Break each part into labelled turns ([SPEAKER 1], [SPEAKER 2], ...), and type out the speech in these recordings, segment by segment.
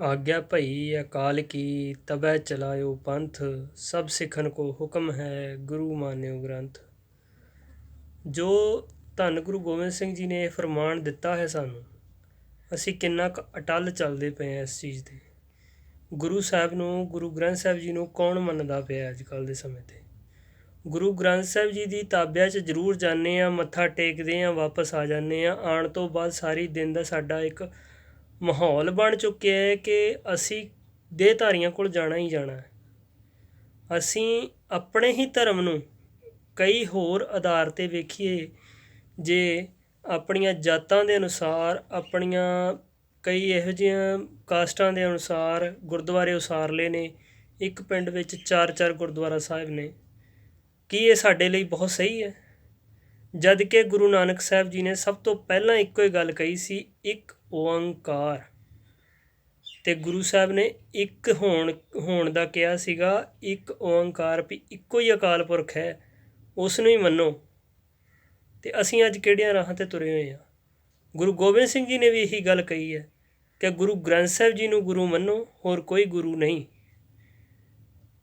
[SPEAKER 1] ਆਗਿਆ ਭਈ ਅਕਾਲ ਕੀ ਤਬੈ ਚਲਾਇਓ ਪੰਥ, ਸਭ ਸਿੱਖਨ ਕੋ ਹੁਕਮ ਹੈ ਗੁਰੂ ਮਾਨਿਓ ਗ੍ਰੰਥ। ਜੋ ਧੰਨ ਗੁਰੂ ਗੋਬਿੰਦ ਸਿੰਘ ਜੀ ਨੇ ਇਹ ਫਰਮਾਨ ਦਿੱਤਾ ਹੈ ਸਾਨੂੰ, ਅਸੀਂ ਕਿੰਨਾ ਕੁ ਅਟਲ ਚੱਲਦੇ ਪਏ ਹਾਂ ਇਸ ਚੀਜ਼ ਤੇ। ਗੁਰੂ ਸਾਹਿਬ ਨੂੰ, ਗੁਰੂ ਗ੍ਰੰਥ ਸਾਹਿਬ ਜੀ ਨੂੰ ਕੌਣ ਮੰਨਦਾ ਪਿਆ ਅੱਜ ਕੱਲ ਦੇ ਸਮੇਂ ਤੇ? ਗੁਰੂ ਗ੍ਰੰਥ ਸਾਹਿਬ ਜੀ ਦੀ ਤਾਬਿਆ 'ਚ ਜ਼ਰੂਰ ਜਾਂਦੇ ਆ ਮੱਥਾ ਟੇਕਦੇ ਆ ਵਾਪਸ ਆ ਜਾਂਦੇ ਆ ਆਉਣ ਤੋਂ ਬਾਅਦ ਸਾਰੀ ਦਿਨ ਦਾ ਸਾਡਾ ਇੱਕ ਮਾਹੌਲ ਬਣ ਚੁੱਕਿਆ ਹੈ ਕਿ ਅਸੀਂ ਦੇਹਧਾਰੀਆਂ ਕੋਲ ਜਾਣਾ ਹੀ ਜਾਣਾ ਹੈ। ਅਸੀਂ ਆਪਣੇ ਹੀ ਧਰਮ ਨੂੰ ਕਈ ਹੋਰ ਆਧਾਰ ਤੇ ਵੇਖੀਏ, ਜੇ ਆਪਣੀਆਂ ਜਾਤਾਂ ਦੇ ਅਨੁਸਾਰ, ਆਪਣੀਆਂ ਕਈ ਇਹੋ ਜਿਹੀਆਂ ਕਾਸਟਾਂ ਦੇ ਅਨੁਸਾਰ ਗੁਰਦੁਆਰੇ ਉਸਾਰ ਲਏ ਨੇ, ਇੱਕ ਪਿੰਡ ਵਿੱਚ ਚਾਰ ਚਾਰ ਗੁਰਦੁਆਰਾ ਸਾਹਿਬ ਨੇ, ਕੀ ਇਹ ਸਾਡੇ ਲਈ ਬਹੁਤ ਸਹੀ ਹੈ? ਜਦ ਕਿ ਗੁਰੂ ਨਾਨਕ ਸਾਹਿਬ ਜੀ ਨੇ ਸਭ ਤੋਂ ਪਹਿਲਾਂ ਇੱਕੋ ਹੀ ਗੱਲ ਕਹੀ ਸੀ, ਇੱਕ ਓੰਕਾਰ ਤੇ ਗੁਰੂ ਸਾਹਿਬ ਨੇ ਇੱਕ ਹੋਣ ਹੋਣ ਦਾ ਕਿਹਾ ਸੀਗਾ, ਇੱਕ ਓੰਕਾਰ ਵੀ ਇੱਕੋ ਹੀ ਅਕਾਲ ਪੁਰਖ ਹੈ ਉਸ ਨੂੰ ਹੀ ਮੰਨੋ। ਤੇ ਅਸੀਂ ਅੱਜ ਕਿਹੜੀਆਂ ਰਾਹਾਂ ਤੇ ਤੁਰੇ ਹੋਏ ਆ ਗੁਰੂ ਗੋਬਿੰਦ ਸਿੰਘ ਜੀ ਨੇ ਵੀ ਇਹੀ ਗੱਲ ਕਹੀ ਹੈ ਕਿ ਗੁਰੂ ਗ੍ਰੰਥ ਸਾਹਿਬ ਜੀ ਨੂੰ ਗੁਰੂ ਮੰਨੋ, ਹੋਰ ਕੋਈ ਗੁਰੂ ਨਹੀਂ।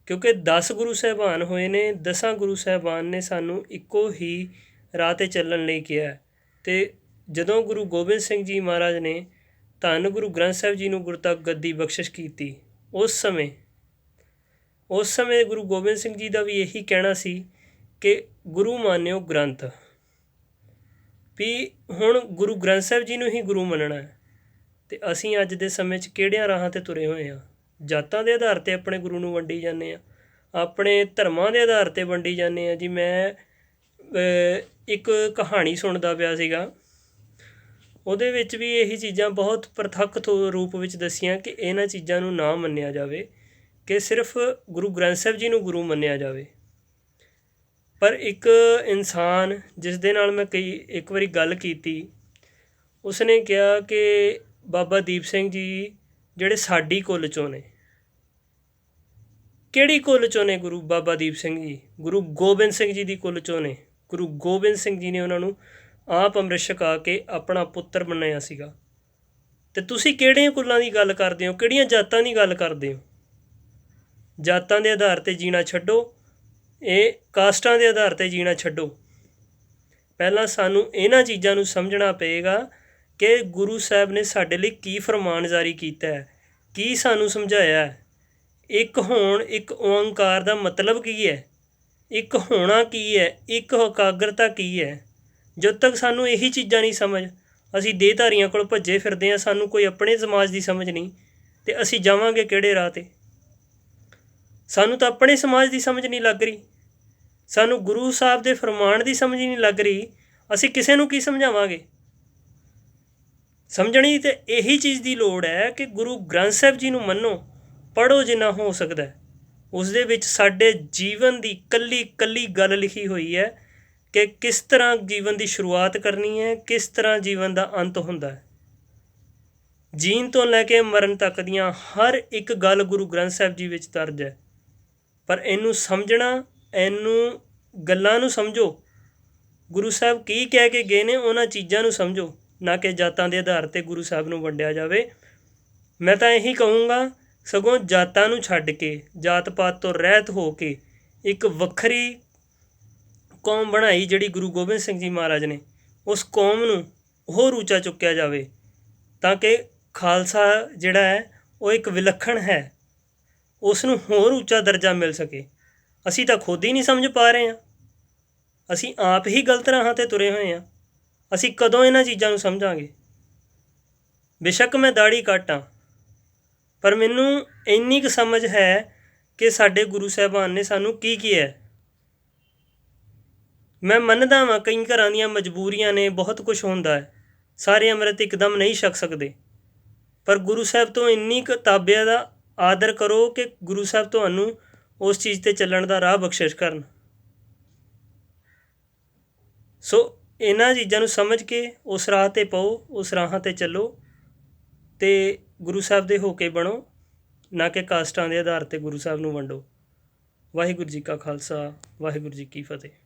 [SPEAKER 1] ਕਿਉਂਕਿ 10 ਗੁਰੂ ਸਾਹਿਬਾਨ ਹੋਏ ਨੇ, ਦਸਾਂ ਗੁਰੂ ਸਾਹਿਬਾਨ ਨੇ ਸਾਨੂੰ ਇੱਕੋ ਹੀ ਰਾਹ ਤੇ ਚੱਲਣ ਲਈ ਕਿਹਾ ਤੇ ਜਦੋਂ ਗੁਰੂ ਗੋਬਿੰਦ ਸਿੰਘ ਜੀ ਮਹਾਰਾਜ ਨੇ ਧੰਨ ਗੁਰੂ ਗ੍ਰੰਥ ਸਾਹਿਬ ਜੀ ਨੂੰ ਗੁਰਤਾ ਗੱਦੀ ਬਖਸ਼ਿਸ਼ ਕੀਤੀ, ਉਸ ਸਮੇਂ ਉਸ ਸਮੇਂ ਗੁਰੂ ਗੋਬਿੰਦ ਸਿੰਘ ਜੀ ਦਾ ਵੀ ਇਹੀ ਕਹਿਣਾ ਸੀ ਕਿ ਗੁਰੂ ਮਾਨਿਓ ਗ੍ਰੰਥ। ਵੀ ਹੁਣ ਗੁਰੂ ਗ੍ਰੰਥ ਸਾਹਿਬ ਜੀ ਨੂੰ ਹੀ ਗੁਰੂ ਮੰਨਣਾ ਹੈ ਤੇ ਅਸੀਂ ਅੱਜ ਦੇ ਸਮੇਂ 'ਚ ਕਿਹੜਿਆਂ ਰਾਹਾਂ ਤੇ ਤੁਰੇ ਹੋਏ ਆ ਜਾਤਾਂ ਦੇ ਆਧਾਰ ਤੇ ਆਪਣੇ ਗੁਰੂ ਨੂੰ ਵੰਡੀ ਜਾਂਦੇ ਆ ਆਪਣੇ ਧਰਮਾਂ ਦੇ ਆਧਾਰ ਤੇ ਵੰਡੀ ਜਾਂਦੇ ਆ ਜੀ ਮੈਂ ਇੱਕ ਕਹਾਣੀ ਸੁਣਦਾ ਪਿਆ ਸੀਗਾ। ਉਹਦੇ ਵਿੱਚ ਵੀ ਇਹੀ ਚੀਜ਼ਾਂ ਬਹੁਤ ਪ੍ਰਤੱਖ ਰੂਪ ਵਿੱਚ ਦਸੀਆਂ ਕਿ ਇਹਨਾਂ ਚੀਜ਼ਾਂ ਨੂੰ ਨਾ ਮੰਨਿਆ ਜਾਵੇ, ਕਿ ਸਿਰਫ ਗੁਰੂ ਗ੍ਰੰਥ ਸਾਹਿਬ ਜੀ ਨੂੰ ਗੁਰੂ ਮੰਨਿਆ ਜਾਵੇ। ਪਰ ਇੱਕ ਇਨਸਾਨ ਜਿਸ ਦੇ ਨਾਲ ਮੈਂ ਕਈ ਇੱਕ ਵਾਰੀ ਗੱਲ ਕੀਤੀ, ਉਸਨੇ ਕਿਹਾ ਕਿ ਬਾਬਾ ਦੀਪ ਸਿੰਘ ਜੀ ਜਿਹੜੇ ਸਾਡੀ ਕੁੱਲ ਚੋਂ ਨੇ, ਕਿਹੜੀ ਕੁੱਲ ਚੋਂ ਨੇ ਗੁਰੂ ਬਾਬਾ ਦੀਪ ਸਿੰਘ ਜੀ? ਗੁਰੂ ਗੋਬਿੰਦ ਸਿੰਘ ਜੀ ਦੀ ਕੁੱਲ ਚੋਂ ਨੇ। ਗੁਰੂ ਗੋਬਿੰਦ ਸਿੰਘ ਜੀ ਨੇ ਉਹਨਾਂ ਨੂੰ ਆਪ ਅੰਮ੍ਰਿਤ ਛਕਾ ਕੇ ਆਪਣਾ ਪੁੱਤਰ ਬਣਾਇਆ ਸੀਗਾ। ਤੇ ਤੁਸੀਂ ਕਿਹੜੇ ਕੁੱਲਾਂ ਦੀ ਗੱਲ ਕਰਦੇ ਹੋ? ਕਿਹੜੀਆਂ ਜਾਤਾਂ ਦੀ ਗੱਲ ਕਰਦੇ ਹੋ? ਜਾਤਾਂ ਦੇ ਆਧਾਰ ਤੇ ਜੀਣਾ ਛੱਡੋ। ਇਹ ਕਾਸਟਾਂ ਦੇ ਆਧਾਰ ਤੇ ਜੀਣਾ ਛੱਡੋ। ਪਹਿਲਾਂ ਸਾਨੂੰ ਇਹਨਾਂ ਚੀਜ਼ਾਂ ਨੂੰ ਸਮਝਣਾ ਪਏਗਾ ਕਿ ਗੁਰੂ ਸਾਹਿਬ ਨੇ ਸਾਡੇ ਲਈ ਕੀ ਫਰਮਾਨ ਜਾਰੀ ਕੀਤਾ ਹੈ, ਕੀ ਸਾਨੂੰ ਸਮਝਾਇਆ ਹੈ। ਇੱਕ ਹੋਣ, ਇੱਕ ਓੰਕਾਰ ਦਾ ਮਤਲਬ ਕੀ ਹੈ? ਇੱਕ ਹੋਣਾ ਕੀ ਹੈ? ਇੱਕ ਇਕਾਗਰਤਾ ਕੀ ਹੈ? ਜਦ ਤੱਕ ਸਾਨੂੰ ਇਹੀ ਚੀਜ਼ਾਂ ਨਹੀਂ ਸਮਝ, ਅਸੀਂ ਦੇਹਧਾਰੀਆਂ ਕੋਲ ਭੱਜੇ ਫਿਰਦੇ ਹਾਂ, ਸਾਨੂੰ ਕੋਈ ਆਪਣੇ ਸਮਾਜ ਦੀ ਸਮਝ ਨਹੀਂ, ਤੇ ਅਸੀਂ ਜਾਵਾਂਗੇ ਕਿਹੜੇ ਰਾਹ ਤੇ? ਸਾਨੂੰ ਤਾਂ ਆਪਣੇ ਸਮਾਜ ਦੀ ਸਮਝ ਨਹੀਂ ਲੱਗ ਰਹੀ। ਸਾਨੂੰ ਗੁਰੂ ਸਾਹਿਬ ਦੇ ਫਰਮਾਨ ਦੀ ਸਮਝ ਨਹੀਂ ਲੱਗ ਰਹੀ, ਅਸੀਂ ਕਿਸੇ ਨੂੰ ਕੀ ਸਮਝਾਵਾਂਗੇ? ਸਮਝਣੀ ਤੇ ਇਹੀ ਚੀਜ਼ ਦੀ ਲੋੜ ਹੈ ਕਿ ਗੁਰੂ ਗ੍ਰੰਥ ਸਾਹਿਬ ਜੀ ਨੂੰ ਮੰਨੋ ਪੜੋ ਜਿੰਨਾ ਹੋ ਸਕਦਾ ਉਸ ਦੇ ਵਿੱਚ ਸਾਡੇ ਜੀਵਨ ਦੀ ਕੱਲੀ ਕੱਲੀ ਗੱਲ ਲਿਖੀ ਹੋਈ ਹੈ ਕਿ ਕਿਸ ਤਰ੍ਹਾਂ ਜੀਵਨ ਦੀ ਸ਼ੁਰੂਆਤ ਕਰਨੀ ਹੈ, ਕਿਸ ਤਰ੍ਹਾਂ ਜੀਵਨ ਦਾ ਅੰਤ ਹੁੰਦਾ ਹੈ। ਜੀਣ ਤੋਂ ਲੈ ਕੇ ਮਰਨ ਤੱਕ ਦੀਆਂ ਹਰ ਇੱਕ ਗੱਲ ਗੁਰੂ ਗ੍ਰੰਥ ਸਾਹਿਬ ਜੀ ਵਿੱਚ ਦਰਜ ਹੈ। ਪਰ ਇਹਨੂੰ ਸਮਝਣਾ, ਇਹਨੂੰ ਗੱਲਾਂ ਨੂੰ ਸਮਝੋ। ਗੁਰੂ ਸਾਹਿਬ ਕੀ ਕਹਿ ਕੇ ਗਏ ਨੇ, ਉਹਨਾਂ ਚੀਜ਼ਾਂ ਨੂੰ ਸਮਝੋ, ਨਾ ਕਿ ਜਾਤਾਂ ਦੇ ਆਧਾਰ ਤੇ ਗੁਰੂ ਸਾਹਿਬ ਨੂੰ ਵੰਡਿਆ ਜਾਵੇ। ਮੈਂ ਤਾਂ ਇਹੀ ਕਹੂੰਗਾ, ਸਗੋਂ ਜਾਤਾਂ ਨੂੰ ਛੱਡ ਕੇ ਜਾਤ ਪਾਤ ਤੋਂ ਰਹਿਤ ਹੋ ਕੇ, ਇੱਕ ਵੱਖਰੀ ਕੌਮ ਬਣਾਈ ਜਿਹੜੀ ਗੁਰੂ ਗੋਬਿੰਦ ਸਿੰਘ ਜੀ ਮਹਾਰਾਜ ਨੇ, ਉਸ ਕੌਮ ਨੂੰ ਹੋਰ ਉੱਚਾ ਚੁੱਕਿਆ ਜਾਵੇ, ਤਾਂ ਕਿ ਖਾਲਸਾ ਜਿਹੜਾ ਹੈ, ਉਹ ਇੱਕ ਵਿਲੱਖਣ ਹੈ ਉਸ ਨੂੰ ਹੋਰ ਉੱਚਾ ਦਰਜਾ ਮਿਲ ਸਕੇ। ਅਸੀਂ ਤਾਂ ਖੁਦ ਹੀ ਨਹੀਂ ਸਮਝ ਪਾ ਰਹੇ ਹਾਂ। ਅਸੀਂ ਆਪ ਹੀ ਗਲਤ ਰਾਹਾਂ ਤੇ ਤੁਰੇ ਹੋਏ ਹਾਂ। ਅਸੀਂ ਕਦੋਂ ਇਹਨਾਂ ਚੀਜ਼ਾਂ ਨੂੰ ਸਮਝਾਂਗੇ? ਬੇਸ਼ੱਕ ਮੈਂ ਦਾੜੀ ਕਾਟਾਂ ਪਰ ਮੈਨੂੰ ਇੰਨੀ ਕੁ ਸਮਝ ਹੈ ਕਿ ਸਾਡੇ ਗੁਰੂ ਸਾਹਿਬਾਨ ਨੇ ਸਾਨੂੰ ਕੀ ਕੀ ਹੈ। ਮੈਂ ਮੰਨਦਾ ਹਾਂ ਕਈ ਘਰਾਂ ਦੀਆਂ ਮਜਬੂਰੀਆਂ ਨੇ ਬਹੁਤ ਕੁਝ ਹੁੰਦਾ ਹੈ। ਸਾਰੇ ਅੰਮ੍ਰਿਤ ਇੱਕਦਮ ਨਹੀਂ ਛਕ ਸਕਦੇ। ਪਰ ਗੁਰੂ ਸਾਹਿਬ ਤੋਂ ਇੰਨੀ ਕੁ ਤਾਬਿਆ ਦਾ ਆਦਰ ਕਰੋ ਕਿ ਗੁਰੂ ਸਾਹਿਬ ਤੁਹਾਨੂੰ ਉਸ ਚੀਜ਼ ਤੇ ਚੱਲਣ ਦਾ ਰਾਹ ਬਖਸ਼ਿਸ਼ ਕਰਨ। ਸੋ ਇਹਨਾਂ ਚੀਜ਼ਾਂ ਨੂੰ ਸਮਝ ਕੇ ਉਸ ਰਾਹ ਤੇ ਪਾਓ, ਉਸ ਰਾਹਾਂ ਤੇ ਚੱਲੋ ਤੇ ਗੁਰੂ ਸਾਹਿਬ ਦੇ ਹੋ ਕੇ ਬਣੋ, ਨਾ ਕਿ ਕਾਸਟਾਂ ਦੇ ਆਧਾਰ ਤੇ ਗੁਰੂ ਸਾਹਿਬ ਨੂੰ ਵੰਡੋ। ਵਾਹਿਗੁਰੂ ਜੀ ਕਾ ਖਾਲਸਾ, ਵਾਹਿਗੁਰੂ ਜੀ ਕੀ ਫਤਿਹ।